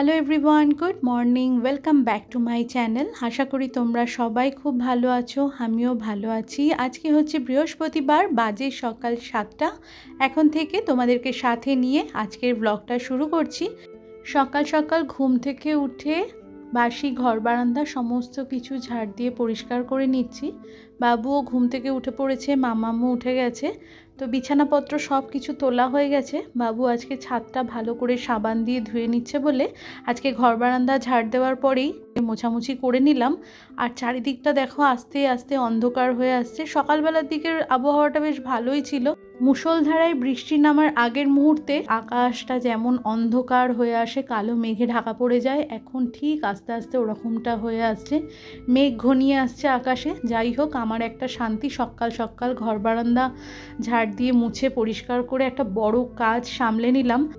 Hello everyone good morning welcome back to my channel আশা করি তোমরা সবাই খুব ভালো আছো, আমিও ভালো আছি। আজকে হচ্ছে বৃহস্পতিবার, বাজে সকাল সাতটা। এখন থেকে তোমাদেরকে সাথে নিয়ে আজকের ব্লগটা শুরু করছি। সকাল সকাল ঘুম থেকে উঠে বাসি, ঘর বারান্দা সমস্ত কিছু ঝাড় দিয়ে পরিষ্কার করে নিচ্ছি। বাবুও ঘুম থেকে উঠে পড়েছে মামামু উঠে গেছে। তো বিছানাপত্র সব কিছু তোলা হয়ে গেছে। বাবু আজকে ছাদটা ভালো করে সাবান দিয়ে ধুয়ে নিচ্ছে বলে আজকে ঘর বারান্দা ঝাড় দেওয়ার পরেই মোছামুছি করে নিলাম। আর চারিদিকটা দেখো আস্তে আস্তে অন্ধকার হয়ে আসছে। সকালবেলার দিকের আবহাওয়াটা বেশ ভালোই ছিল। মুষলধারায় বৃষ্টি নামার আগের মুহূর্তে আকাশটা যেমন অন্ধকার হয়ে আসে, কালো মেঘে ঢাকা পড়ে যায়। এখন ঠিক আস্তে আস্তে ওরকমটা হয়ে আসছে। মেঘ ঘনিয়ে আসছে আকাশে। যাই হোক, আমার একটা শান্তি সকাল সকাল ঘর বারান্দা ঝাড় দিয়ে মুছে পরিষ্কার করে একটা বড় কাজ সামলে নিলাম।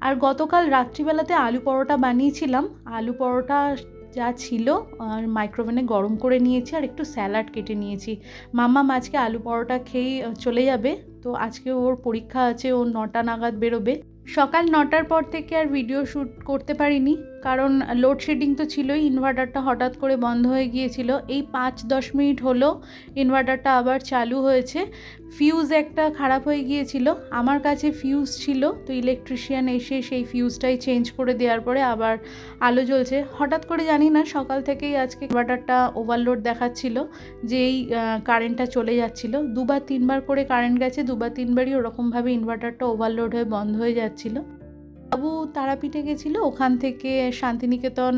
আর গতকাল রাত্রিবেলাতে আলু পরোটা বানিয়েছিলাম। আলু পরোটা যা ছিল আর মাইক্রোওভেনে গরম করে নিয়েছি আর একটু স্যালাড কেটে নিয়েছি। মাম্মা আজকে আলু পরোটা খেয়েই চলে যাবে। তো আজকে ওর পরীক্ষা আছে, ও নটা নাগাদ বেরোবে। সকাল নটার পর থেকে আর ভিডিও শ্যুট করতে পারিনি। কারণ লোডশেডিং তো ছিলই ইনভার্টারটা হঠাৎ করে বন্ধ হয়ে গিয়েছিল। এই পাঁচ দশ মিনিট হলো ইনভার্টারটা আবার চালু হয়েছে। ফিউজ একটা খারাপ হয়ে গিয়েছিল। আমার কাছে ফিউজ ছিল, তো ইলেকট্রিশিয়ান এসে সেই ফিউজটাই চেঞ্জ করে দেওয়ার পরে আবার আলো জ্বলছে। হঠাৎ করে জানি না, সকাল থেকেই আজকে ইনভার্টারটা ওভারলোড দেখাচ্ছিল যে এই কারেন্টটা চলে যাচ্ছিল। দুবার তিনবার করে কারেন্ট গেছে, দুবার তিনবারই ওরকমভাবে ইনভার্টারটা ওভারলোড হয়ে বন্ধ হয়ে যাচ্ছিল। বাবু তারাপীঠে গেছিল, ওখান থেকে শান্তিনিকেতন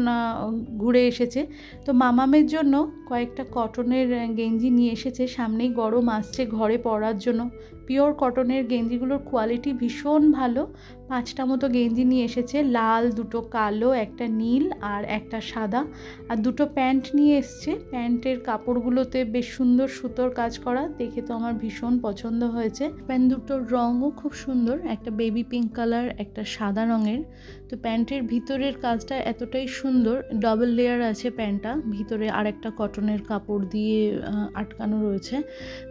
ঘুরে এসেছে। তো মামামের জন্য কয়েকটা কটনের গেঞ্জি নিয়ে এসেছে, সামনেই গরম আসছে ঘরে পড়ার জন্য। পিওর কটনের গেঞ্জিগুলোর কোয়ালিটি ভীষণ ভালো। পাঁচটা মতো গেঞ্জি নিয়ে এসেছে, লাল, দুটো কালো, একটা নীল আর একটা সাদা। আর দুটো প্যান্ট নিয়ে এসছে। প্যান্টের কাপড়গুলোতে বেশ সুন্দর সুতোর কাজ করা, দেখে তো আমার ভীষণ পছন্দ হয়েছে। প্যান্ট দুটোর রঙও খুব সুন্দর, একটা বেবি পিঙ্ক কালার একটা সাদা রঙের। তো প্যান্টের ভিতরের কাজটা এতটাই সুন্দর। ডাবল লেয়ার আছে প্যান্টটা। ভিতরে আরেকটা কটনের কাপড় দিয়ে আটকানো রয়েছে।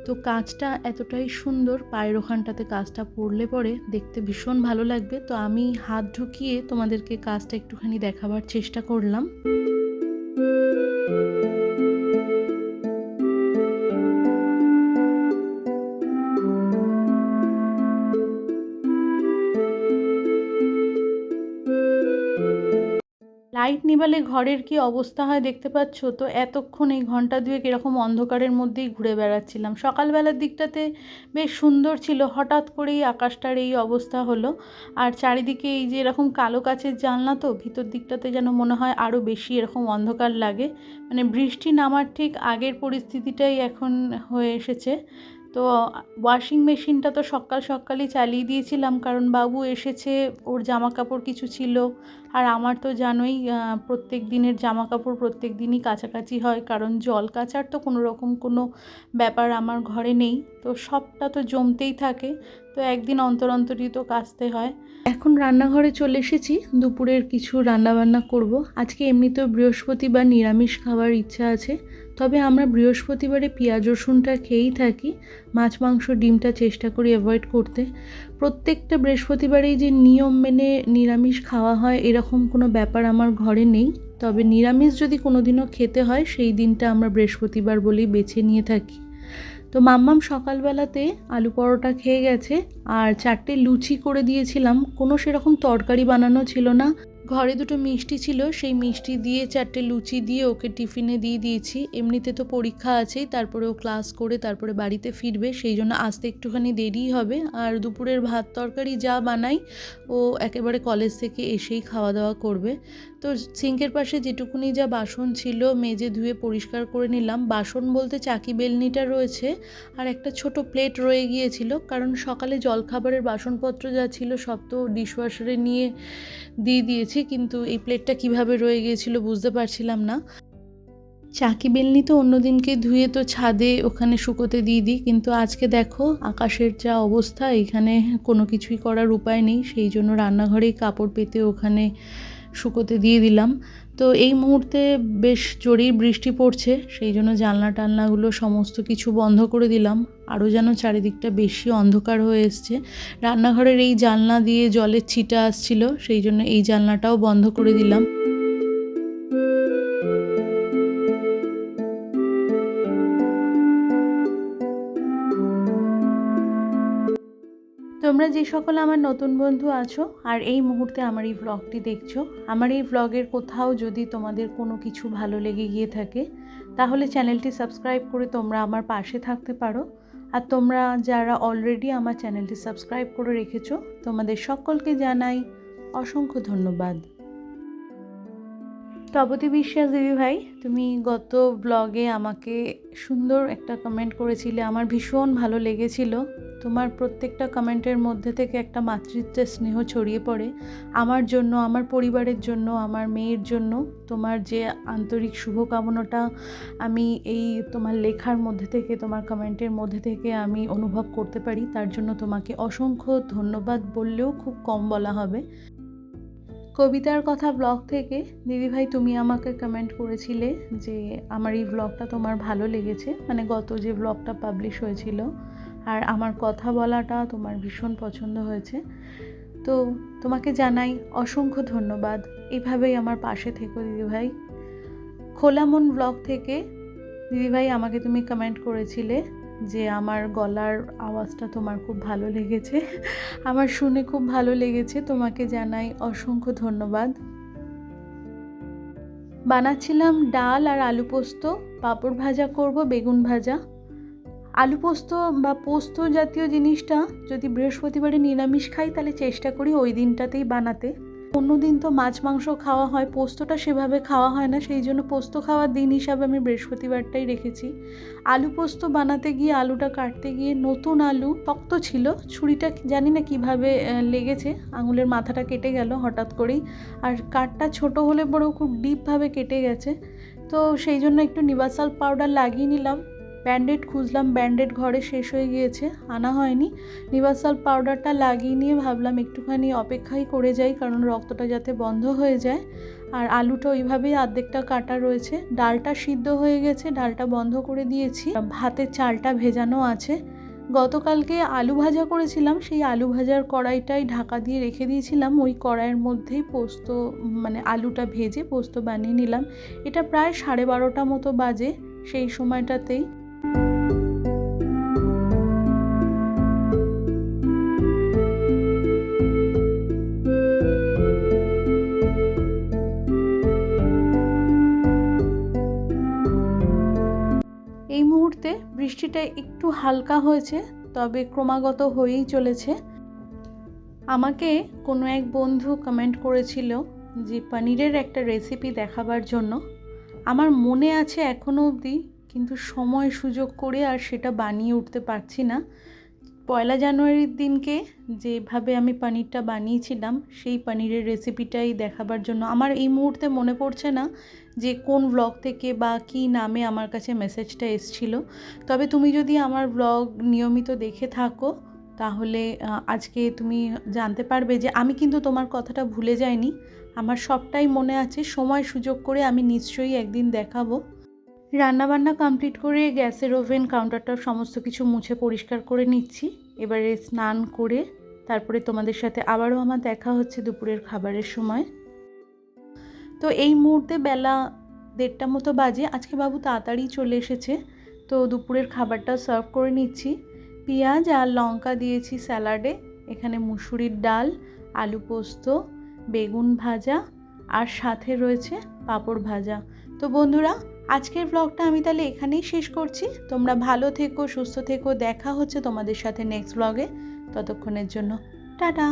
তো কাজটা এতটাই সুন্দর, পায়ের ওখানটাতে কাজটা পরলে পরে দেখতে ভীষণ ভালো লাগবে। তো আমি হাত ঢুকিয়ে তোমাদেরকে কাজটা একটুখানি দেখাবার চেষ্টা করলাম। লাইট নিবালে ঘরের কি অবস্থা হয় দেখতে পাচ্ছ? তো এতক্ষণ এই ঘণ্টা দুয়েক এরকম অন্ধকারের মধ্যেই ঘুরে বেড়াচ্ছিলাম। সকালবেলার দিকটাতে বেশ সুন্দর ছিল, হঠাৎ করেই আকাশটার এই অবস্থা হলো। আর চারিদিকে এই যে এরকম কালো কাচের জানলা তো, ভিতর দিকটাতে যেন মনে হয় আরও বেশি এরকম অন্ধকার লাগে। মানে বৃষ্টি নামার ঠিক আগের পরিস্থিতিটাই এখন হয়ে এসেছে। তো ওয়াশিং মেশিনটা তো সকাল সকালই চালিয়ে দিয়েছিলাম, কারণ বাবু এসেছে, ওর জামা কাপড় কিছু ছিল। আর আমার তো জানোই প্রত্যেক দিনের জামা কাপড় প্রত্যেক দিনই কাছাকাছি হয়, কারণ জল কাচার তো কোনো রকম কোনো ব্যাপার আমার ঘরে নেই। তো, সবটা তো জমতেই থাকে, তো একদিন অন্তর অন্তরই তো কাচতে হয়। এখন রান্নাঘরে চলে এসেছি, দুপুরের কিছু রান্নাবান্না করব। আজকে এমনিতেও বৃহস্পতিবার নিরামিষ খাওয়ার ইচ্ছা আছে তবে আমরা বৃহস্পতিবারে পেঁয়াজ, রসুনটা খেয়েই থাকি। মাছ, মাংস, ডিমটা চেষ্টা করি অ্যাভয়েড করতে। প্রত্যেকটা বৃহস্পতিবারেই যে নিয়ম মেনে নিরামিষ খাওয়া হয়, এরকম কোনো ব্যাপার আমার ঘরে নেই। তবে নিরামিষ যদি কোনো দিনও খেতে হয়, সেই দিনটা আমরা বৃহস্পতিবার বলেই বেছে নিয়ে থাকি। তো মাম্মাম সকালবেলাতে আলু পরোটা খেয়ে গেছে, আর চারটে লুচি করে দিয়েছিলাম। কোনো সেরকম তরকারি বানানো ছিল না। ঘরে দুটো মিষ্টি ছিল, সেই মিষ্টি দিয়ে চারটে লুচি দিয়ে ওকে টিফিনে দিয়ে দিয়েছি। এমনিতে তো পরীক্ষা আছেই, তারপরে ও ক্লাস করে তারপরে বাড়িতে ফিরবে, সেই জন্য আসতে একটুখানি দেরি হবে। আর দুপুরের ভাত তরকারি যা বানাই, ও একেবারে কলেজ থেকে এসেই খাওয়া দাওয়া করবে। তো সিঙ্কের পাশে যেটুকুনি যা বাসন ছিল, মেজে ধুয়ে পরিষ্কার করে নিলাম। বাসন বলতে চাকি বেলনিটা রয়েছে, আর একটা ছোট প্লেট রয়ে গিয়েছিল, কারণ সকালে জলখাবারের বাসনপত্র যা ছিল সব তো ডিশওয়াশারে নিয়ে দিয়ে দিয়েছি। কিন্তু এই প্লেটটা কীভাবে রয়ে গিয়েছিল বুঝতে পারছিলাম না। চাকি বেলনি তো অন্যদিনকে ধুয়ে তো ছাদে ওখানে শুকোতে দিয়ে দিই, কিন্তু আজকে দেখো আকাশের যা অবস্থা, এখানে কোনো কিছুই করার উপায় নেই, সেই জন্য রান্নাঘরেই কাপড় পেতে ওখানে শুকোতে দিয়ে দিলাম। তো এই মুহূর্তে বেশ জোরেই বৃষ্টি পড়ছে, সেই জন্য জানলা টানলাগুলো সমস্ত কিছু বন্ধ করে দিলাম। আরও যেন চারিদিকটা বেশি অন্ধকার হয়ে এসছে। রান্নাঘরের এই জানলা দিয়ে জলের ছিটা আসছিল, সেই জন্য এই জানলাটাও বন্ধ করে দিলাম। তোমরা যে সকল আমার নতুন বন্ধু আছো, আর এই মুহূর্তে আমার এই ব্লগটি দেখছ, আমার এই ব্লগের কোথাও যদি তোমাদের কোনো কিছু ভালো লেগে গিয়ে থাকে, তাহলে চ্যানেলটি সাবস্ক্রাইব করে তোমরা আমার পাশে থাকতে পারো। আর তোমরা যারা অলরেডি আমার চ্যানেলটি সাবস্ক্রাইব করে রেখেছো, তোমাদের সকলকে জানাই অসংখ্য ধন্যবাদ। তপতি বিশ্বাস দিদি ভাই, তুমি গত ব্লগে আমাকে সুন্দর একটা কমেন্ট করেছিলে, আমার ভীষণ ভালো লেগেছিল। তোমার প্রত্যেকটা কমেন্টের মধ্যে থেকে একটা মাতৃত্বের স্নেহ ছড়িয়ে পড়ে। আমার জন্য, আমার পরিবারের জন্য, আমার মেয়ের জন্য তোমার যে আন্তরিক শুভকামনাটা আমি এই তোমার লেখার মধ্যে থেকে, তোমার কমেন্টের মধ্যে থেকে আমি অনুভব করতে পারি, তার জন্য তোমাকে অসংখ্য ধন্যবাদ বললেও খুব কম বলা হবে। কবিতার কথা ব্লগ থেকে দিদিভাই তুমি আমাকে কমেন্ট করেছিলে যে আমার এই ব্লগটা তোমার ভালো লেগেছে। মানে গত যে ব্লগটা পাবলিশ হয়েছিল আর আমার কথা বলাটা তোমার ভীষণ পছন্দ হয়েছে। তো তোমাকে জানাই অসংখ্য ধন্যবাদ। এভাবেই আমার পাশে থেকো, দিদিভাই। খোলা মন ব্লগ থেকে দিদিভাই আমাকে তুমি কমেন্ট করেছিলে যে আমার গলার আওয়াজটা তোমার খুব ভালো লেগেছে। আমার শুনে খুব ভালো লেগেছে। তোমাকে জানাই অসংখ্য ধন্যবাদ। বানাচ্ছিলাম ডাল আর আলু পোস্ত। পাঁপড় ভাজা করব, বেগুন ভাজা। আলু পোস্ত বা পোস্ত জাতীয় জিনিসটা যদি বৃহস্পতিবারে নিরামিষ খাই, তাহলে চেষ্টা করি ওই দিনটাতেই বানাতে। অন্য দিন তো মাছ, মাংস খাওয়া হয়, পোস্তটা সেভাবে খাওয়া হয় না, সেই জন্য পোস্ত খাওয়ার দিন হিসাবে আমি বৃহস্পতিবারটাই রেখেছি। আলু পোস্ত বানাতে গিয়ে, আলুটা কাটতে গিয়ে নতুন আলু শক্ত ছিল, ছুরিটা জানি না কীভাবে লেগেছে, আঙুলের মাথাটা কেটে গেল হঠাৎ করেই। আর কাঠটা ছোট হলে পরেও খুব ডিপভাবে কেটে গেছে। তো সেই জন্য একটু নিবাসাল পাউডার লাগিয়ে নিলাম। ব্যান্ডেড খুঁজলাম, ব্যান্ডেড ঘরে শেষ হয়ে গিয়েছে, আনা হয়নি। নিবাসাল পাউডারটা লাগিয়ে নিয়ে ভাবলাম একটুখানি অপেক্ষাই করে যাই, কারণ রক্তটা যাতে বন্ধ হয়ে যায়। আর আলুটা ওইভাবেই আর্ধেকটা কাটা রয়েছে। ডালটা সিদ্ধ হয়ে গেছে, ডালটা বন্ধ করে দিয়েছি। ভাতের চালটা ভেজানো আছে। গতকালকে আলু ভাজা করেছিলাম, সেই আলু ভাজার কড়াইটাই ঢাকা দিয়ে রেখে দিয়েছিলাম। ওই কড়াইয়ের মধ্যেই পোস্ত মানে আলুটা ভেজে পোস্ত বানিয়ে নিলাম। এটা প্রায় সাড়ে বারোটা মতো বাজে সেই সময়টাতেই। বৃষ্টিটা একটু হালকা হয়েছে, তবে ক্রমাগত হয়েই চলেছে। আমাকে কোনো এক বন্ধু কমেন্ট করেছিল যে, পনিরের একটা রেসিপি দেখাবার জন্য। আমার মনে আছে এখনও অবধি, কিন্তু সময় সুযোগ করে আর সেটা বানিয়ে উঠতে পারছি না। পয়লা জানুয়ারির দিনকে যেভাবে আমি পনিরটা বানিয়েছিলাম, সেই পনিরের রেসিপিটাই দেখাবার জন্য। আমার এই মুহূর্তে মনে পড়ছে না যে কোন ব্লগ থেকে বা কী নামে আমার কাছে মেসেজটা এসছিল। তবে তুমি যদি আমার ব্লগ নিয়মিত দেখে থাকো, তাহলে আজকে তুমি জানতে পারবে যে আমি কিন্তু তোমার কথাটা ভুলে যাইনি। আমার সবটাই মনে আছে। সময় সুযোগ করে আমি নিশ্চয়ই একদিন দেখাবো। রান্নাবান্না কমপ্লিট করে গ্যাসের ওভেন কাউন্টারটা সমস্ত কিছু মুছে পরিষ্কার করে নিচ্ছি। এবারে স্নান করে তারপরে তোমাদের সাথে আবারও আমার দেখা হচ্ছে দুপুরের খাবারের সময়। তো এই মুহূর্তে বেলা দেড়টা মতো বাজে, আজকে বাবু তাড়াতাড়ি চলে এসেছে। তো দুপুরের খাবারটা সার্ভ করে নিচ্ছি। পেঁয়াজ আর লঙ্কা দিয়েছি স্যালাডে, এখানে মুসুরির ডাল, আলু পোস্ত, বেগুন ভাজা আর সাথে রয়েছে পাঁপড় ভাজা। তো বন্ধুরা আজকের ব্লগটা আমি তাহলে এখানেই শেষ করছি। তোমরা ভালো থেকো, সুস্থ থেকো। দেখা হচ্ছে তোমাদের সাথে নেক্সট ব্লগে ততক্ষণের জন্য, টাটা।